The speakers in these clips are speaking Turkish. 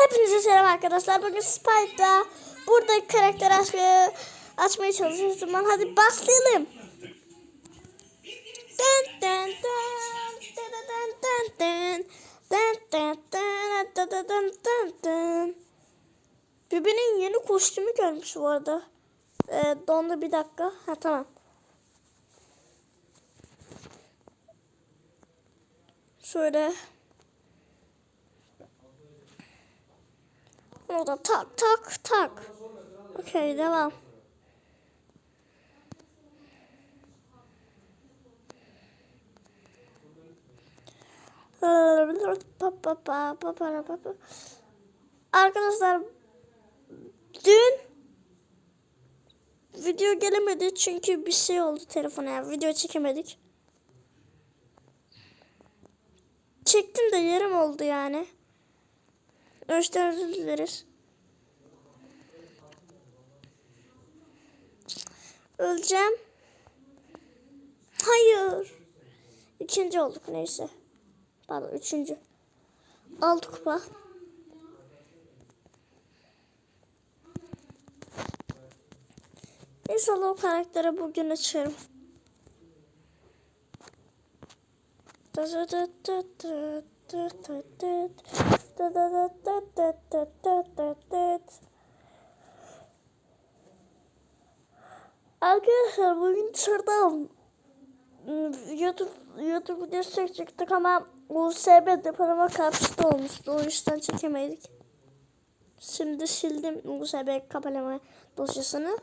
Hepinize selam arkadaşlar. Bugün Spike'da burada karakter açmaya, açmaya çalışıyoruz. Zaman hadi başlayalım. Bibi'nin yeni kostümü gelmiş bu arada. Ee, dondu bir dakika. Ha tamam. Şöyle. Orada tak tak tak. Okey devam. Arkadaşlar dün video gelemedi çünkü bir şey oldu telefona yani video çekemedik. Çektim de yarım oldu yani. Ölçten özür dileriz. Öleceğim. Hayır. İkinci olduk neyse. Pardon üçüncü. Altı kupa. İnşallah o karaktere bugün açarım. Arkadaşlar bugün dışarıda YouTube YouTube videosu çekecektik ama USB depolama karşıtı olmuştu. O yüzden çekemedik. Şimdi sildim USB kapalama dosyasını.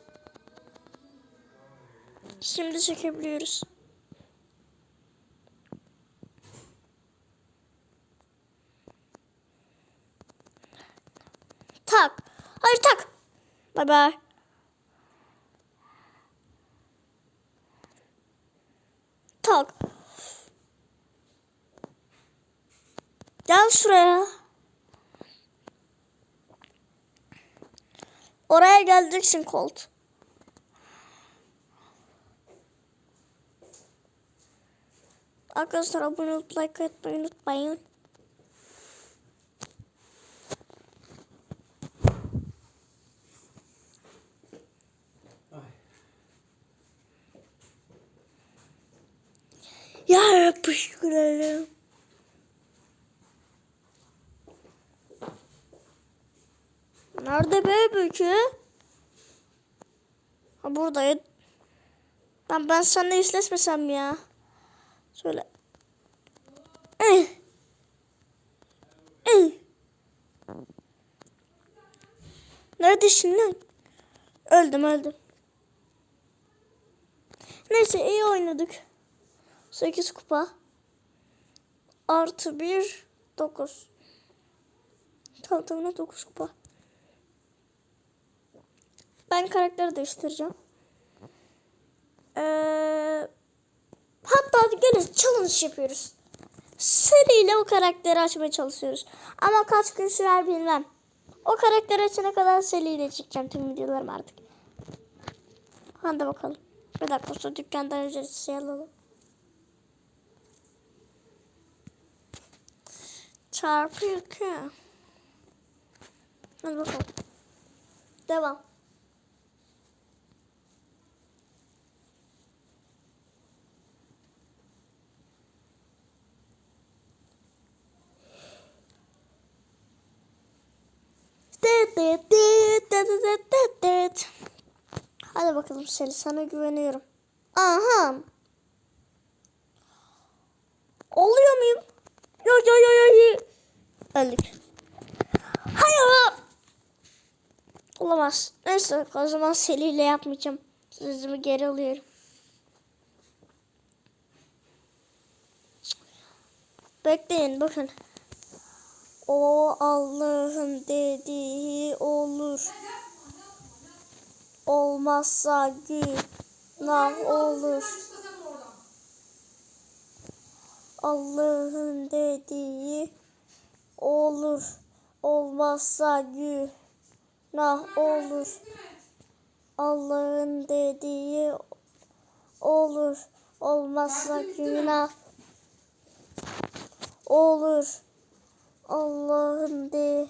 Şimdi çekebiliyoruz. Tak. Hayır tak. Bay bay. Tak. Gel şuraya. Oraya geleceksin Colt. Arkadaşlar abone olup like atmayı unutmayın. Ya teşekkür Nerede be bükü? Ha buradayım. Ben ben seninle işleşmesem ya. Şöyle. Eh. Eh. Neredesin lan? Öldüm öldüm. Neyse iyi oynadık. 8 kupa. Artı 1 9. Tamam tamam 9 kupa. Ben karakteri değiştireceğim. Ee, hatta gelin challenge yapıyoruz. Seriyle o karakteri açmaya çalışıyoruz. Ama kaç gün sürer bilmem. O karakteri açana kadar seriyle çekeceğim tüm videolarım artık. Hadi bakalım. Bir dakika sonra dükkandan ücretsiz şey alalım. Çarpı iki. Hadi bakalım. Devam. Hadi bakalım Seli sana güveniyorum. Aha. Oluyor muyum? Yo yo yo yo. yo. Öldük. Hayır. Olamaz. Neyse o zaman Seli ile yapmayacağım. Sözümü geri alıyorum. Bekleyin bakın. O Allah'ın dediği olur. Olmazsa günah olur. Allah'ın dediği olur. Olmazsa günah olur. Allah'ın dediği olur. Olmazsa günah olur. Allah'ın de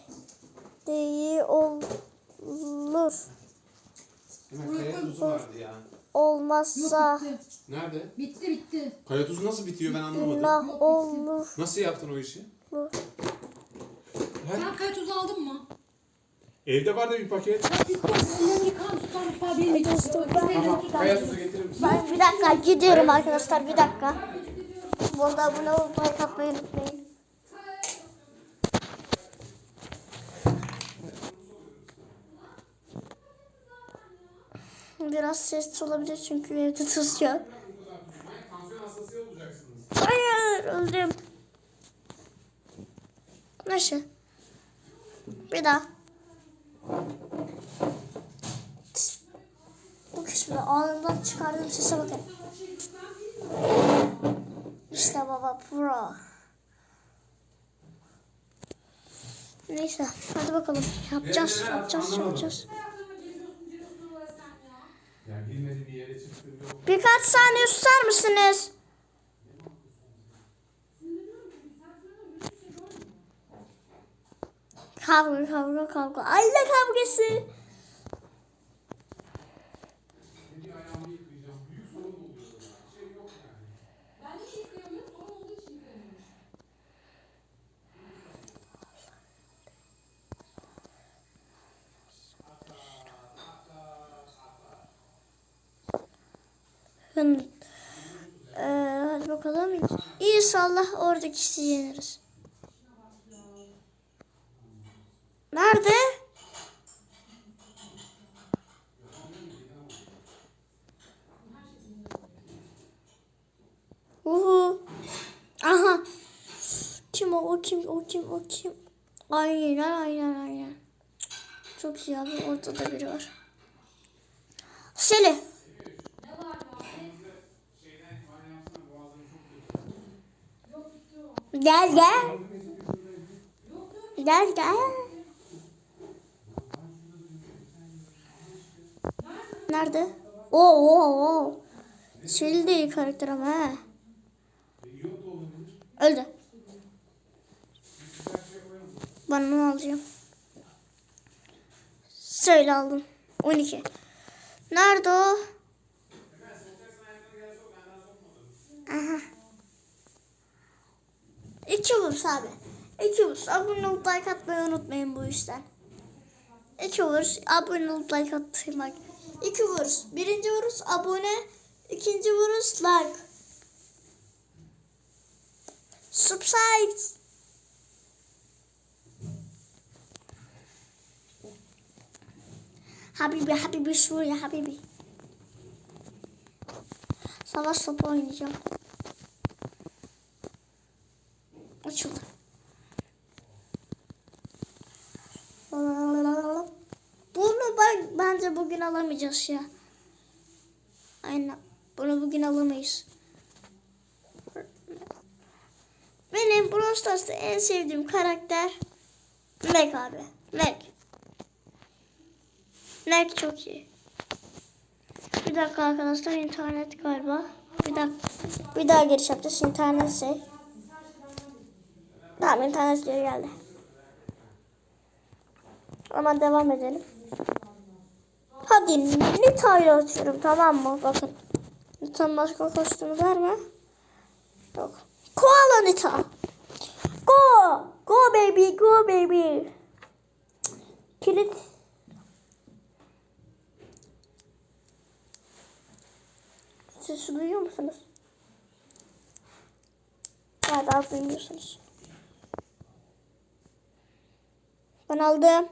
değil olur. Hemen kaya tuzu vardı ya. Olmazsa Yok bitti. Nerede? Bitti bitti. Kaya tuzu nasıl bitiyor ben anlamadım. günah olur. Nasıl yaptın o işi? Sen kaya tuzu aldın mı? Evde vardı bir paket. Ya bitti. Ellerini yıkar tutar mutfağa benim için. Tamam kaya tuzu getirir misin? Ben bir dakika gidiyorum arkadaşlar bir dakika. Bu arada abone olup like atmayı unutmayın. Biraz ses olabilir çünkü evde olacaksınız. Hayır öldüm. Neyse. Bir daha. Bu kısmı ağzımdan çıkardığım sese bakın. İşte baba pro. Neyse hadi bakalım. Yapacağız, yapacağız, yapacağız. Ya bilmediğim bir yere çıktım yok. Birkaç saniye susar mısınız? Kavga kavga kavga. Aile kavgası. Bir ayağımı yıkayacağım. Büyük sorun oluyor. Bir şey yok yani. Hın. Ee, hadi bakalım. İnşallah oradaki kişi yeniriz. Nerede? Uhu. Aha. Kim o? O kim? O kim? O kim? Aynen aynen aynen. Çok iyi abi. Ortada biri var. Seli. Gel gel. Gel gel. Nerede? Oo oo oo. Seli de iyi karakter ama he. Öldü. Ben onu alacağım. Söyle aldım. 12. Nerede o? Aha. İki vuruş abi. İki vuruş. Abone olup like atmayı unutmayın bu işten. İki vuruş. Abone olup like atmayı. İki vuruş. Birinci vuruş abone. ikinci vuruş like. Subside. Habibi, Habibi şuraya Habibi. Savaş topu oynayacağım. Açıldı. Bunu ben, bence bugün alamayacağız ya. Aynen. Bunu bugün alamayız. Benim Brawl Stars'ta en sevdiğim karakter Meg abi. Meg. Meg çok iyi. Bir dakika arkadaşlar internet galiba. Bir dakika. Bir daha giriş yapacağız. İnternet şey. Tamam internet geri geldi. Ama devam edelim. Hadi Nita'yı atıyorum tamam mı? Bakın. Nita'nın başka kostümü var mı? Yok. Koala Nita. Go. Go baby. Go baby. Kilit. Sesi duyuyor musunuz? Galiba duymuyorsunuz. Ben aldım.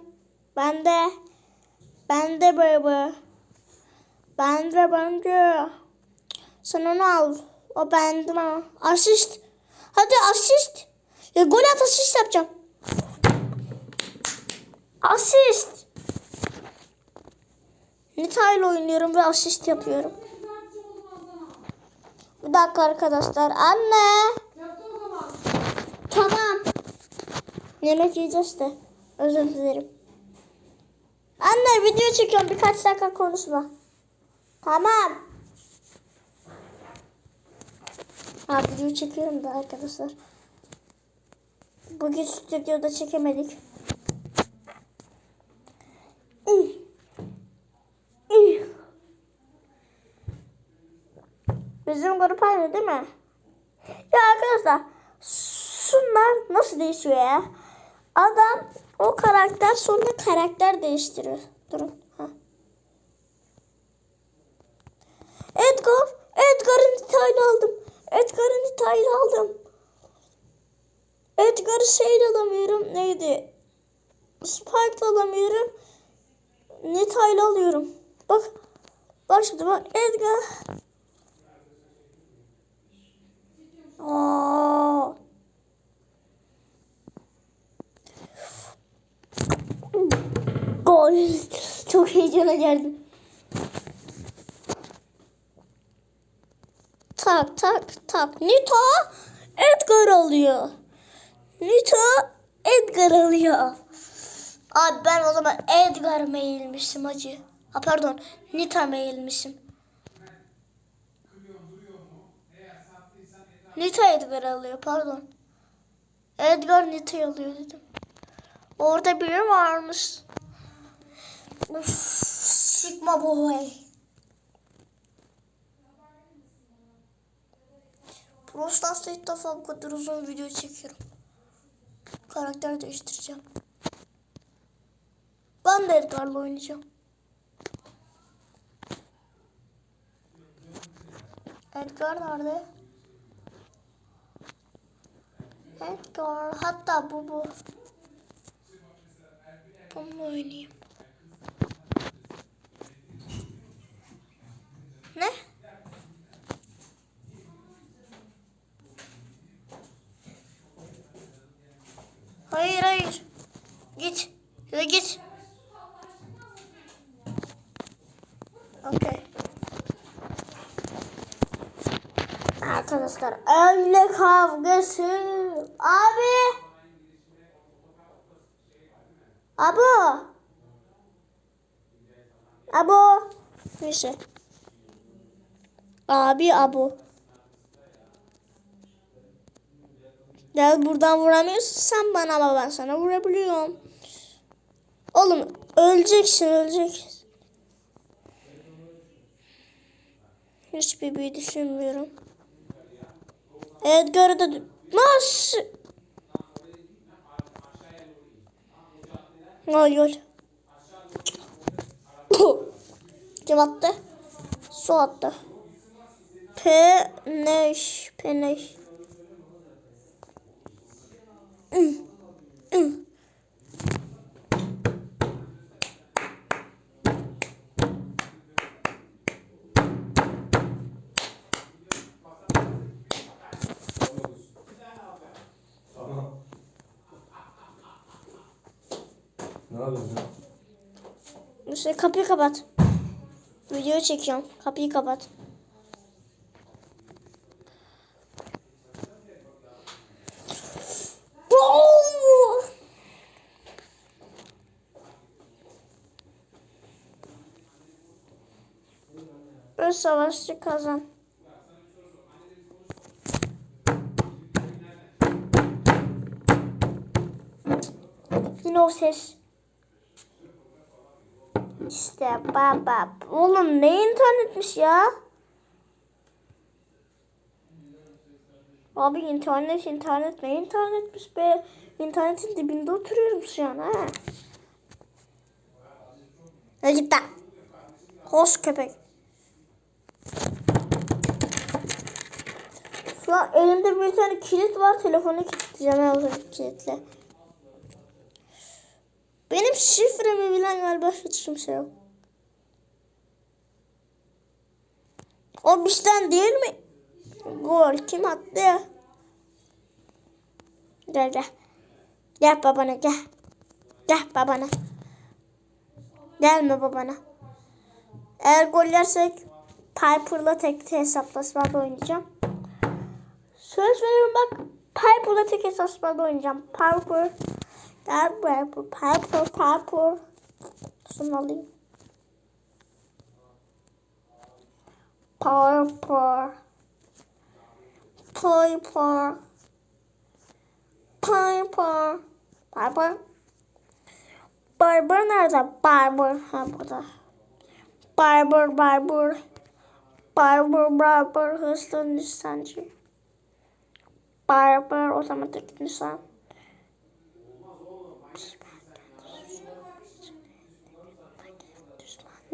Ben de. Ben de baba. Ben de ben. Sen onu al. O bende mi? Asist. Hadi asist. Ya gol at asist yapacağım. Asist. Nita ile oynuyorum ve asist yapıyorum. Bir dakika arkadaşlar. Anne. Tamam. Yemek yiyeceğiz de. Özür dilerim. Anne video çekiyorum birkaç dakika konuşma. Tamam. Ha video çekiyorum da arkadaşlar. Bugün stüdyoda çekemedik. Bizim grup aynı değil mi? Ya arkadaşlar şunlar nasıl değişiyor ya? Adam o karakter sonra karakter değiştiriyor. Durun. Ha. Edgar. Edgar'ın detayını aldım. Edgar'ın detayını aldım. Edgar'ı şey de alamıyorum. Neydi? Spike de alamıyorum. Detaylı alıyorum. Bak. Bak şimdi bak. Edgar. Aa. Gol. Çok heyecana geldim. Tak tak tak. Nito Edgar alıyor. Nito Edgar alıyor. Abi ben o zaman Edgar meyilmişim acı. Ha pardon Nita meyilmişim. Nita Edgar alıyor pardon. Edgar Nita'yı alıyor dedim. Orada biri varmış. Sigma boy. Brawl Stars'ta ilk defa bu kadar uzun video çekiyorum. Karakter değiştireceğim. Ben de Edgar'la oynayacağım. Edgar nerede? Edgar. Hatta bu bu. Bununla oynayayım. Ne? Hayır hayır. Git. Ya git. Okey. Arkadaşlar öyle kavgası. Abi. Abo. Abo. Neyse. Abi abo. Gel buradan vuramıyorsun sen bana ama ben sana vurabiliyorum. Oğlum öleceksin öleceksin. Hiçbir bir düşünmüyorum. Edgar'ı da... Nasıl? Hayır. Kim attı? Su attı. Peneş. Peneş. Hı, hı. Tamam. Ne yapıyorsun? İşte kapıyı kapat. Video çekiyorum. Kapıyı kapat. Ve savaşçı kazan. Yine o ses. İşte baba. Oğlum ne internetmiş ya? Abi internet internet ne internetmiş be? İnternetin dibinde oturuyorum şu an ha. Hadi git. Koş köpek. Şu an elimde bir tane kilit var. Telefonu kilitleyeceğim. O kilitle. Benim şifremi bilen galiba hiç kimse yok. O bizden değil mi? Gol kim attı? Gel gel. Gel babana gel. Gel babana. Gelme babana. Eğer gol yersek Piper'la tek hesaplaşmada oynayacağım. Söz veriyorum bak. Piper'la tek hesaplaşmada oynayacağım. Piper. Gel buraya bu Piper Piper. Şunu alayım. Piper. Piper. Piper. Piper. Barber nerede? Barber. Ha burada. Barber, barber. Barber Barber hızlı nişancı. Barber otomatik nişan.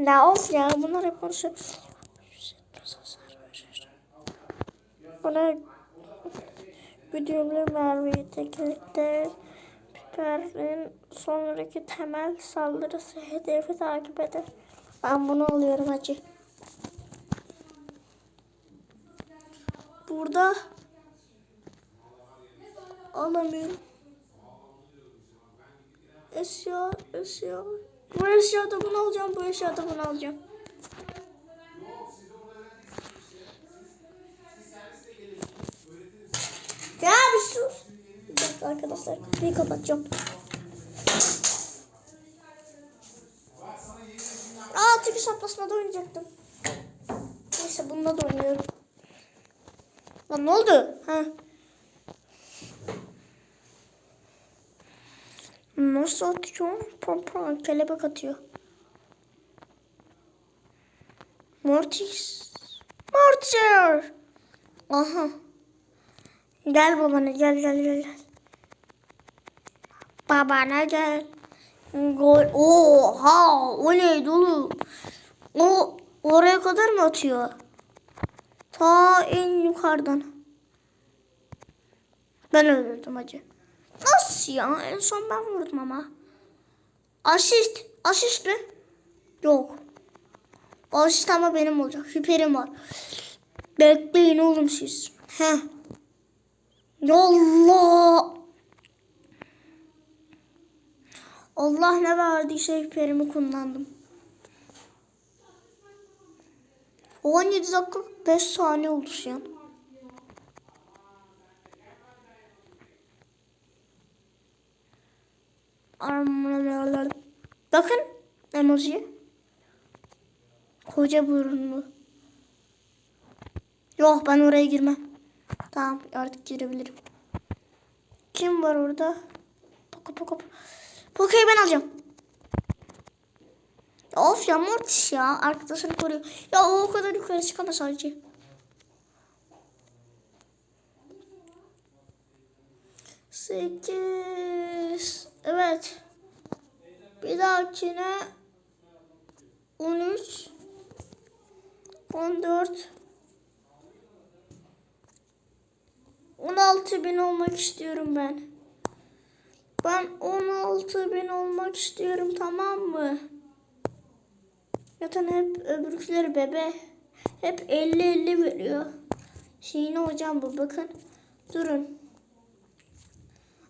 Ya of ya bunlar hep konuşuyor. Buna güdümlü mermiyi teknikte Piper'in sonraki temel saldırısı hedefi takip eder. Ben bunu alıyorum hacı. Burada alamıyorum. Eşya, eşya. Bu eşyada bunu alacağım, bu eşyada bunu alacağım. Ya bir sus. Bir dakika arkadaşlar kapıyı kapatacağım. Aa tüpü saplasmada oynayacaktım. Neyse bununla da oynuyorum. Lan ne oldu? Ha. Nasıl atıyor? Pam kelebek atıyor. Mortis. Mortar. Aha. Gel babana gel gel gel. gel. Babana gel. Gol. Oha o neydi oğlum? O oraya kadar mı atıyor? Ta en yukarıdan. Ben öldürdüm acı. Nasıl ya? En son ben vurdum ama. Asist. Asist mi? Yok. Asist ama benim olacak. Hiperim var. Bekleyin oğlum siz. Heh. Yallah. Allah ne verdiyse hiperimi kullandım. 17 dakika 5 saniye oldu şu an. Bakın emoji. Koca burunlu. Yok ben oraya girmem. Tamam artık girebilirim. Kim var orada? Poco poco. Poco'yu ben alacağım. Of ya Mortis ya. Arkadaşını koruyor. Ya o o kadar yukarı çıkamaz sadece. Sekiz. Evet. Bir dahakine 13 14 16 bin olmak istiyorum ben. Ben 16 bin olmak istiyorum tamam mı? Zaten hep öbürküleri bebe. Hep 50-50 veriyor. Şeyini hocam bu bakın. Durun.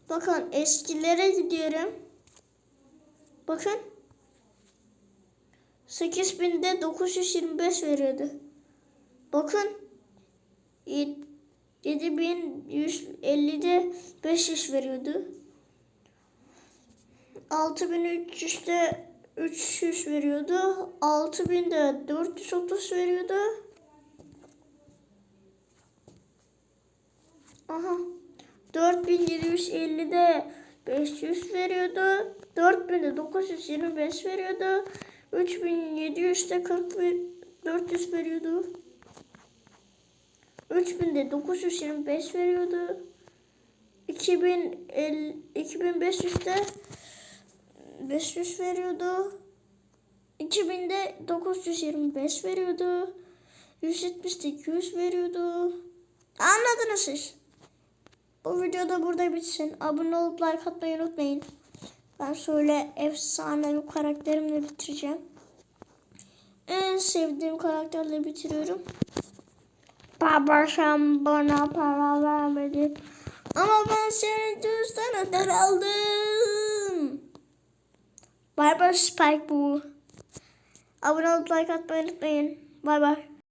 Bakın eskilere gidiyorum. Bakın. 8000'de 925 veriyordu. Bakın. 7150'de 500 veriyordu. 6300'de 300 veriyordu. 6000'de 430 veriyordu. Aha. 4750'de 500 veriyordu. 4000'de 925 veriyordu. 3700'de 40 ver- 400 veriyordu. 3000'de 925 veriyordu. 2050 2500'de 500 veriyordu. 2000'de 925 veriyordu. 170'de 200 veriyordu. Anladınız siz. Bu videoda burada bitsin. Abone olup like atmayı unutmayın. Ben şöyle efsane bir karakterimle bitireceğim. En sevdiğim karakterle bitiriyorum. Baba sen bana para vermedin. Ama ben senin cüzdan öder aldım. Bay Spike bu. Abone olup like atmayı unutmayın. Bay bay.